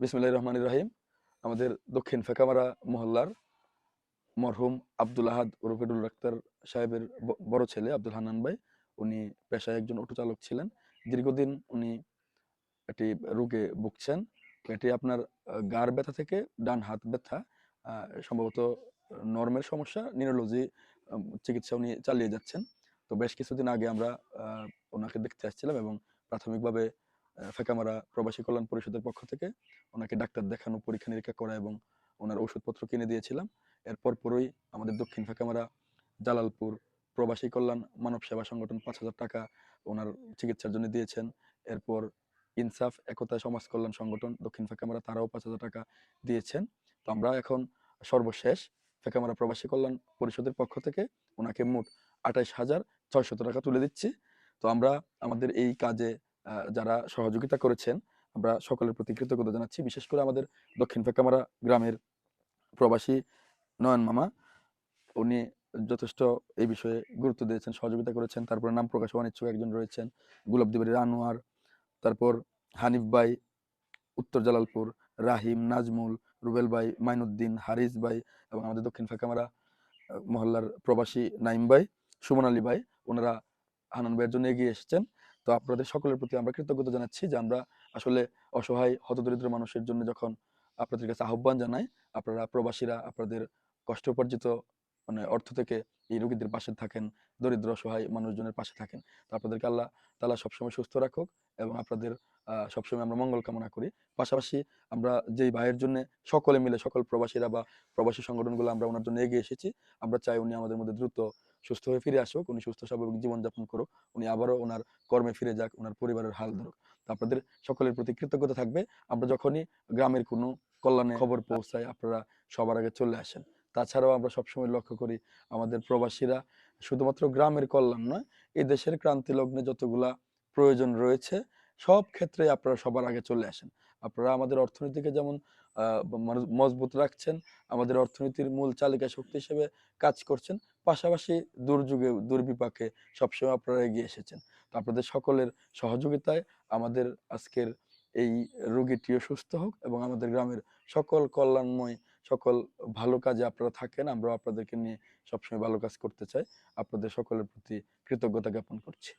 বিসমুল্লাহ রহমান রাহিম। আমাদের দক্ষিণ ফেকামারা মহল্লার মরহুম আব্দুল আহাদ রফিদুল ডাক্তার সাহেবের বড় ছেলে আব্দুল হান্নান ভাই। উনি পেশায় একজন অটো চালক ছিলেন। দীর্ঘদিন উনি একটি রোগে ভুগছেন। এটি আপনার গার ব্যথা থেকে ডান হাত ব্যথা সম্ভবত নর্মের সমস্যা নিউরোলজি চিকিৎসা উনি চালিয়ে যাচ্ছেন। তো বেশ কিছুদিন আগে আমরা ওনাকে দেখতে আসছিলাম এবং প্রাথমিকভাবে ফেকামারা প্রবাসী কল্যাণ পরিষদের পক্ষ থেকে ওনাকে ডাক্তার দেখানো, পরীক্ষা নিরীক্ষা করা এবং ওনার ওষুধপত্র কিনে দিয়েছিলাম। এরপর পরই আমাদের দক্ষিণ ফেকামারা জালালপুর প্রবাসী কল্যাণ মানব সেবা সংগঠন পাঁচ হাজার টাকা ওনার চিকিৎসার জন্য দিয়েছেন। এরপর ইনসাফ, একতা সমাজ কল্যাণ সংগঠন দক্ষিণ ফেকামারা তারাও পাঁচ হাজার টাকা দিয়েছেন। তো আমরা এখন সর্বশেষ ফেকামারা প্রবাসী কল্যাণ পরিষদের পক্ষ থেকে ওনাকে মোট আঠাইশ হাজার ছয়শত টাকা তুলে দিচ্ছি। তো আমরা আমাদের এই কাজে যারা সহযোগিতা করেছেন, আমরা সকলের প্রতি কৃতজ্ঞতা জানাচ্ছি। বিশেষ করে আমাদের দক্ষিণ ফেকামারা গ্রামের প্রবাসী নয়ন মামা, উনি যথেষ্ট এই বিষয়ে গুরুত্ব দিয়েছেন, সহযোগিতা করেছেন। তারপরে নাম প্রকাশ অনিচ্ছুক একজন রয়েছেন গোলাপদিবাড়ির আনোয়ার, তারপর হানিফ ভাই, উত্তর জালালপুর, রাহিম, নাজমুল, রুবেল ভাই, মাইনুদ্দিন, হারিস ভাই এবং আমাদের দক্ষিণ ফাঁকামারা মহল্লার প্রবাসী নাইম ভাই, সুমন আলী ভাই, ওনারা হানান ভাইয়ের জন্য এগিয়ে এসেছেন। তো আপনাদের সকলের প্রতি আমরা কৃতজ্ঞতা জানাচ্ছি যে আমরা আসলে অসহায়, হতদরিদ্র মানুষের জন্য যখন আপনাদের কাছে আহ্বান জানাই, আপনারা প্রবাসীরা আপনাদের কষ্ট উপার্জিত মানে অর্থ থেকে এই রোগীদের পাশে থাকেন, দরিদ্র, অসহায় মানুষজনের পাশে থাকেন। তো আপনাদেরকে আল্লাহ তালা সবসময় সুস্থ রাখুক এবং আপনাদের সবসময় আমরা মঙ্গল কামনা করি। পাশাপাশি আমরা যেই ভাইয়ের জন্য সকলে মিলে, সকল প্রবাসীরা বা প্রবাসী সংগঠনগুলো আমরা ওনার জন্য এগিয়ে এসেছি, আমরা চাই উনি আমাদের মধ্যে দ্রুত সুস্থ হয়ে ফিরে আসুক, উনি সুস্থ স্বাভাবিক জীবনযাপন করুক, উনি আবারও ওনার কর্মে ফিরে যাক, ওনার পরিবারের হাল ধরুক। তো আপনাদের সকলের প্রতি কৃতজ্ঞতা থাকবে। আমরা যখনই গ্রামের কোনো কল্যাণে খবর পৌঁছায় আপনারা সবার আগে চলে আসেন। তাছাড়াও আমরা সবসময় লক্ষ্য করি, আমাদের প্রবাসীরা শুধুমাত্র গ্রামের কল্যাণ নয়, এই দেশের ক্রান্তি লগ্নে যতগুলা প্রয়োজন রয়েছে, সব ক্ষেত্রে আপনারা সবার আগে চলে আসেন। আপনারা আমাদের অর্থনীতিকে যেমন আহ, মজবুত রাখছেন আমাদের অর্থনীতির মূল চালিকা শক্তি হিসেবে কাজ করছেন পাশাপাশি দুর্যোগে দুর্বিপাকে সবসময় আপনারা এগিয়ে এসেছেন। তো আপনাদের সকলের সহযোগিতায় আমাদের আজকের এই রোগীটিও সুস্থ হোক এবং আমাদের গ্রামের সকল কল্যাণময় সকল ভালো কাজে আপনারা থাকেন আমরা আপনাদেরকে নিয়ে সবসময় ভালো কাজ করতে চাই। আপনাদের সকলের প্রতি কৃতজ্ঞতা জ্ঞাপন করছি।